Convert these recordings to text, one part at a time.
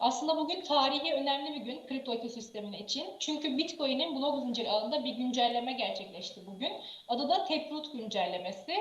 Aslında bugün tarihi önemli bir gün kripto ekosistemine için. Çünkü Bitcoin'in blok zinciri alanında bir güncelleme gerçekleşti bugün. Adı da Taproot güncellemesi.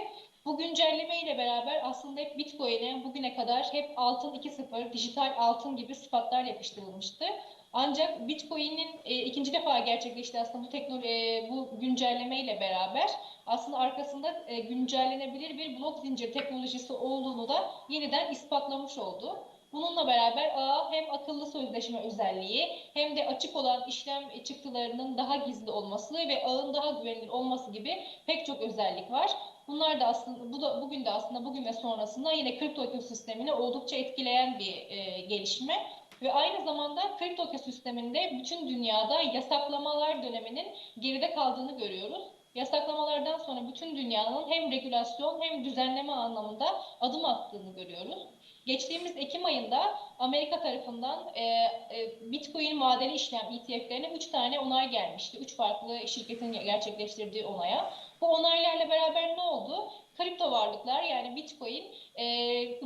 Bu güncelleme ile beraber aslında hep Bitcoin'e bugüne kadar hep altın 2.0, dijital altın gibi sıfatlar yapıştırılmıştı. Ancak Bitcoin'in e, ikinci defa gerçekleşti aslında bu teknoloji, e, bu güncelleme ile beraber aslında arkasında e, güncellenebilir bir blok zincir teknolojisi olduğunu da yeniden ispatlamış oldu. Bununla beraber ağ hem akıllı sözleşme özelliği hem de açık olan işlem çıktılarının daha gizli olması ve ağın daha güvenilir olması gibi pek çok özellik var. Bunlar da aslında bu da bugün de aslında bugün ve sonrasında yine kripto ekosistemini oldukça etkileyen bir e, gelişme. Ve aynı zamanda kripto ekosisteminde bütün dünyada yasaklamalar döneminin geride kaldığını görüyoruz. Yasaklamalardan sonra bütün dünyanın hem regülasyon hem düzenleme anlamında adım attığını görüyoruz. Geçtiğimiz Ekim ayında Amerika tarafından e, e, Bitcoin vadeli işlem ETF'lerine 3 tane onay gelmişti. 3 farklı şirketin gerçekleştirdiği onaya. Bu onaylarla beraber ne oldu? Kripto varlıklar yani Bitcoin e,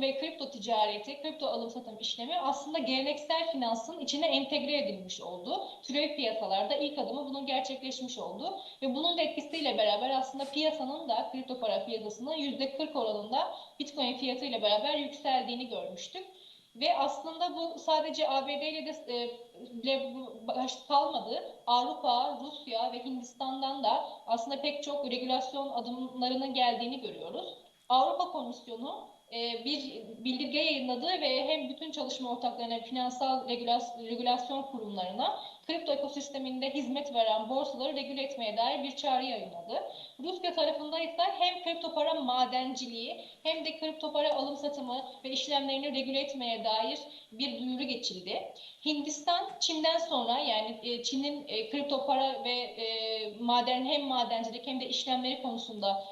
ve kripto ticareti, kripto alım satım işlemi aslında geleneksel finansın içine entegre edilmiş oldu. Türev piyasalarda ilk adımı bunun gerçekleşmiş oldu. Ve bunun etkisiyle beraber aslında piyasanın da kripto para piyasasının %40 oranında Bitcoin fiyatı ile beraber yükseldiğini görmüştük. Ve aslında bu sadece ABD ile de e, baş kalmadı. Avrupa, Rusya ve Hindistan'dan da aslında pek çok regülasyon adımlarının geldiğini görüyoruz. Avrupa Komisyonu e, bir bildirge yayınladı ve hem bütün çalışma ortaklarına, finansal regülasyon kurumlarına kripto ekosisteminde hizmet veren borsaları regüle etmeye dair bir çağrı yayınladı. Rusya tarafında ise hem kripto para madenciliği hem de kripto para alım satımı ve işlemlerini regüle etmeye dair bir duyuru geçildi. Hindistan Çin'den sonra yani e, Çin'in e, kripto para ve maden hem madencilik hem de işlemleri konusunda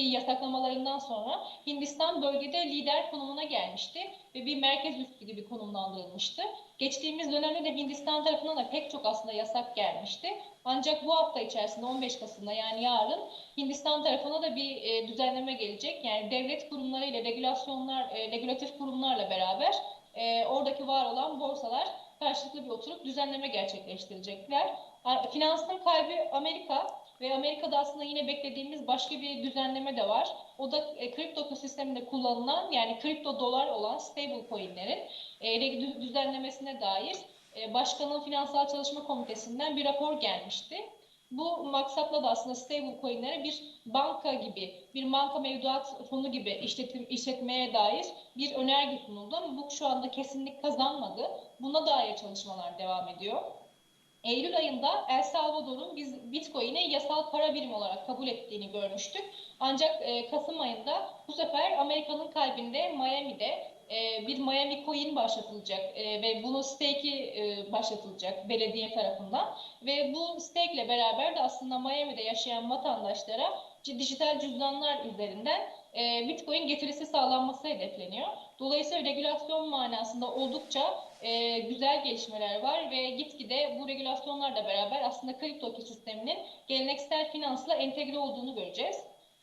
yasaklamalarından sonra Hindistan bölgede lider konumuna gelmişti ve bir merkez üssü gibi konumlandırılmıştı. Geçtiğimiz dönemde de Hindistan tarafından da pek çok aslında yasak gelmişti. Ancak bu hafta içerisinde 15 Kasım'da yani yarın Hindistan tarafına da bir e, düzenleme gelecek. Yani devlet kurumları ile regülasyonlar, e, regülatif kurumlarla beraber e, oradaki var olan borsalar karşılıklı bir oturup düzenleme gerçekleştirecekler. Finansın kalbi Amerika ve Amerika'da aslında yine beklediğimiz başka bir düzenleme de var. O da e, kripto ekosisteminde kullanılan yani kripto dolar olan stable coinlerin e, düzenlemesine dair e, Başkanın Finansal Çalışma Komitesi'nden bir rapor gelmişti. Bu maksatla da aslında stable coinlere bir banka gibi, bir banka mevduat fonu gibi işletim, işletmeye dair bir önerge sunuldu ama bu şu anda kesinlik kazanmadı. Buna dair çalışmalar devam ediyor. Eylül ayında El Salvador'un biz Bitcoin'i yasal para birimi olarak kabul ettiğini görmüştük. Ancak e, Kasım ayında bu sefer Amerika'nın kalbinde Miami'de e, bir Miami Coin başlatılacak e, ve bunu stake'i e, başlatılacak belediye tarafından ve bu stake ile beraber de aslında Miami'de yaşayan vatandaşlara dijital cüzdanlar üzerinden e, Bitcoin getirisi sağlanması hedefleniyor. Dolayısıyla regülasyon manasında oldukça e, güzel gelişmeler var ve gitgide bu regülasyonlarla beraber aslında kripto ekosisteminin geleneksel finansla entegre olduğunu göreceğiz.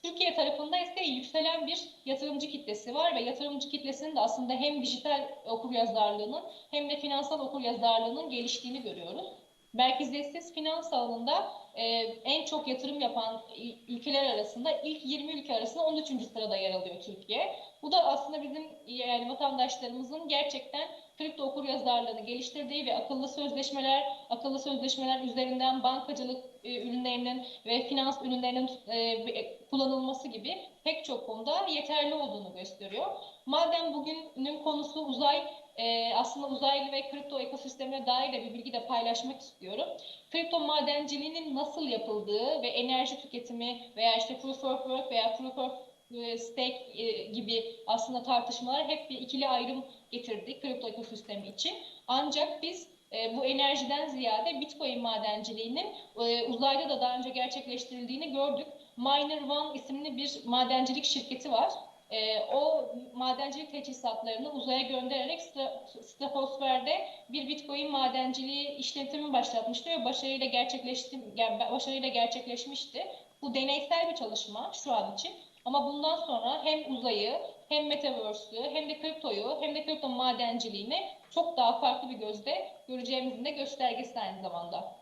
Türkiye tarafında ise yükselen bir yatırımcı kitlesi var ve yatırımcı kitlesinin de aslında hem dijital okuryazarlığının hem de finansal okuryazarlığının geliştiğini görüyoruz. Merkeziyetsiz finans alanında e, en çok yatırım yapan ülkeler arasında ilk 20 ülke arasında 13. sırada yer alıyor Türkiye. Bu da aslında bizim yani vatandaşlarımızın gerçekten kripto okur yazarlığını geliştirdiği ve akıllı sözleşmeler, akıllı sözleşmeler üzerinden bankacılık e, ürünlerinin ve finans ürünlerinin e, kullanılması gibi pek çok konuda yeterli olduğunu gösteriyor. Madem bugünün konusu uzay, e, aslında uzaylı ve kripto ekosistemine dair de bir bilgi de paylaşmak istiyorum. Kripto madenciliğinin nasıl yapıldığı ve enerji tüketimi veya işte proof of work veya proof of e, stake e, gibi aslında tartışmalar hep bir ikili ayrım getirdik kripto ekosistemi için. Ancak biz e, bu enerjiden ziyade Bitcoin madenciliğinin uzayda da daha önce gerçekleştirildiğini gördük. Miner One isimli bir madencilik şirketi var. O madencilik teçhizatlarını uzaya göndererek stratosferde bir Bitcoin madenciliği işletimi başlatmıştı ve başarıyla gerçekleşti, başarıyla gerçekleşmişti. Bu deneysel bir çalışma şu an için. Ama bundan sonra hem uzayı hem Metaverse'ü hem de kriptoyu hem de kripto madenciliğini çok daha farklı bir gözle göreceğimizin de göstergesi aynı zamanda.